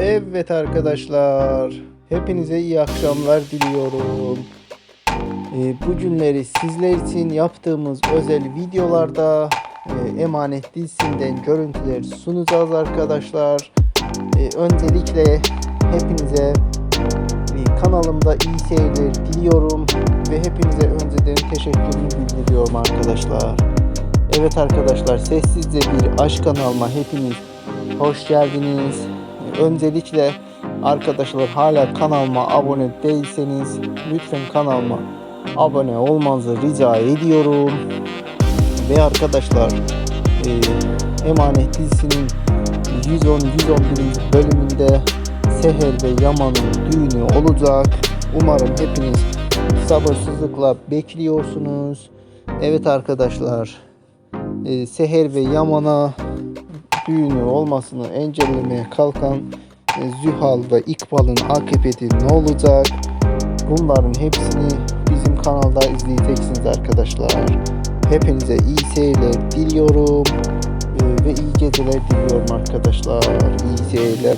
Evet arkadaşlar, hepinize iyi akşamlar diliyorum. Ee, bu günleri sizler için yaptığımız özel videolarda e, Emanet dizisinden görüntüler sunacağız arkadaşlar. Ee, öncelikle hepinize kanalımda iyi seyirler diliyorum ve hepinize önceden teşekkürümü bildiriyorum arkadaşlar. Evet arkadaşlar, sessizce bir aşk kanalıma hepiniz hoş geldiniz. Öncelikle arkadaşlar hala kanalıma abone değilseniz lütfen kanalıma abone olmanızı rica ediyorum. Ve arkadaşlar e, Emanet dizisinin 110 111. bölümünde Seher ve Yaman'ın düğünü olacak. Umarım hepiniz sabırsızlıkla bekliyorsunuz. Evet arkadaşlar e, Seher ve Yaman'a düğünü olmasını engellemeye kalkan e, Zühal ve İkbal'ın akıbeti ne olacak? Bunların hepsini bizim kanalda izleyeceksiniz arkadaşlar. Hepinize iyi seyirler diliyorum e, ve iyi geceler diliyorum arkadaşlar. İyi seyirler.